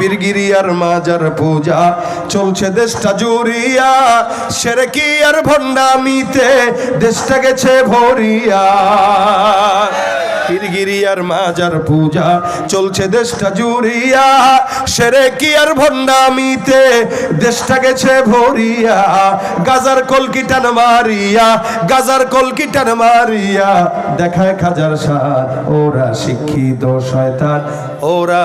পীরগিরিয়ার মাজার পূজা। চলছে দেশটা জুড়িয়া সেরে কি আর ভণ্ডামিতে দেশটা গেছে ভরিয়া। পীরগিরিয়ার মাজার পূজা, চলছে দেশটা জুড়িয়া সেরে কি আর ভণ্ডামিতে দেশটা গেছে ভরিয়া। গাজার কলকিটান মারিয়া, গাজার কলকিটান মারিয়া। দেখায় খাজার সাদ ওরা শিক্ষিত শয়তান, ওরা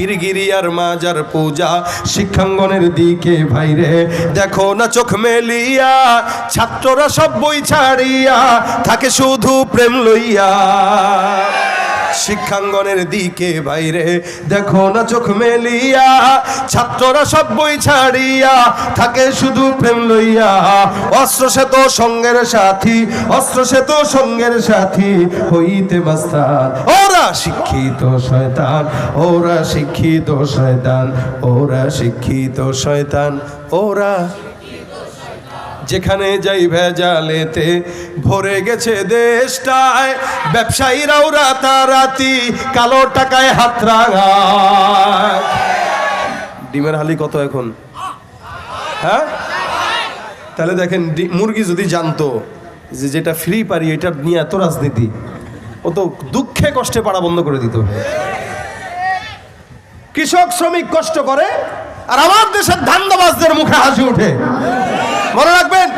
পীরগিরিয়ার মাজার পূজা শিক্ষাঙ্গনের দিকে ভাইরে দেখো না চোখ মেলিয়া, ছাত্ররা সব বই ছাড়িয়া, থাকে শুধু প্রেম লইয়া। শিক্ষাঙ্গনের দিকে বাইরে। দেখো না চোখ মেলিয়া, ছাত্ররা সব বই ছাড়িয়া থাকে শুধু প্রেম লইয়া। অস্ত্র সে তো সঙ্গের সাথী, অস্ত্র সে তো সঙ্গের সাথী হইতে মাস্তান ওরা শিক্ষিত শয়তান, ওরা শিক্ষিত শয়তান, ওরা শিক্ষিত শয়তান, ওরা যেখানে যাই ভেজালেতে ভরে গেছে দেশটায়। ব্যবসায়ীরাও রাতারাতি কালো টাকায় হাত রাঙায়। ডিমের হালি কত এখন? হ্যাঁ? তাহলে দেখেন মুরগি যদি জানতো যে যেটা ফ্রি পারি এটা নিয়ে এত রাজনীতি, ও তো দুঃখে কষ্টে পাড়া বন্ধ করে দিত। কৃষক শ্রমিক কষ্ট করে, আর আমার দেশের ধান্দাবাজদের মুখে হাসি ওঠে মনে রাখবেন,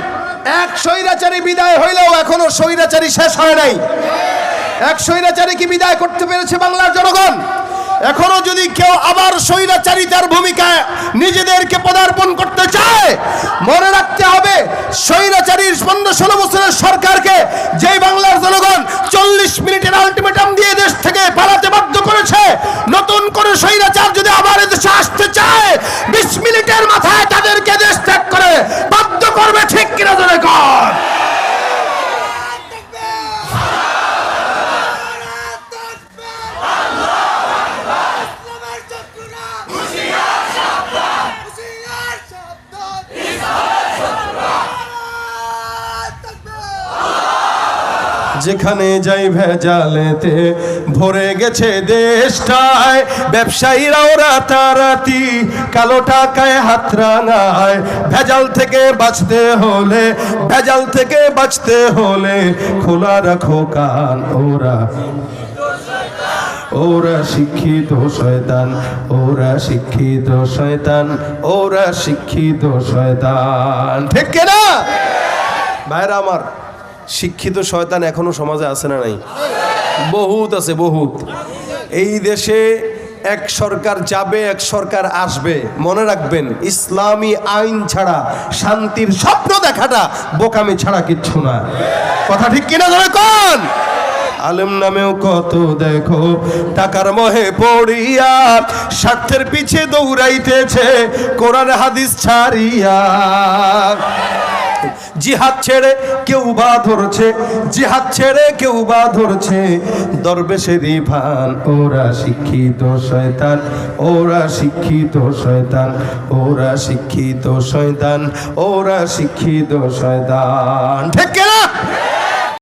এক স্বৈরাচারী বিদায় হইলেও এখনও স্বৈরাচারী শেষ হয় নাই। এক স্বৈরাচারী কি বিদায় করতে পেরেছে বাংলার জনগণ? এখনও যদি কেউ আবার স্বৈরাচারিতার ভূমিকায় নিজেদেরকে পদার্পণ করতে চায়, মনে রাখতে হবে স্বৈরাচারীর পনেরো ষোলো বছরের সরকারকে যেই বাংলার জনগণ চল্লিশ মিনিটের আলটিমেটাম দিয়ে দেশ থেকে পালাতে বাধ্য করেছে, নতুন করে স্বৈরাচার যদি আবার এদেশে আসতে চায়, বিশ মিনিটের মাথায় তাদেরকে দেশ ত্যাগ করে বাধ্য করবে ঠিক কিনা জোরে কর যেখানে যাই ভেজালেতে, ভরে গেছে দেশটায়। ব্যবসায়ীরাও রাতারাতি, কালো টাকায় হাত রাঙায়। ভেজাল থেকে বাঁচতে হলে, ভেজাল থেকে বাঁচতে হলে খোলা রাখো কান, ওরা। ওরা শিক্ষিত শয়তান, ওরা শিক্ষিত শয়তান, ওরা শিক্ষিত শয়তান। ঠিক না ভাইরা আমার শিক্ষিত শয়তান এখনও সমাজে আছে না নাই? বহুত আছে বহুত। এই দেশে এক সরকার যাবে এক সরকার আসবে। মনে রাখবেন ইসলামী আইন ছাড়া শান্তির স্বপ্ন দেখাটা বোকামি ছাড়া কিচ্ছু না। কথা ঠিক কিনা ধরে কোন? আলেম নামেও কত দেখো টাকার মহে পড়িয়া স্বার্থের পিছে দৌড়াইতেছে কোরআন হাদিস ছাড়িয়া। জিহাদ ছেড়ে কেউ বা ধরছে, জিহাদ ছেড়ে কেউ বা ধরছে। দরবেশেরই ভান ওরা শিক্ষিত শয়তান, ওরা শিক্ষিত শয়তান, ওরা শিক্ষিত শয়তান, ওরা শিক্ষিত শয়তান। ঠিক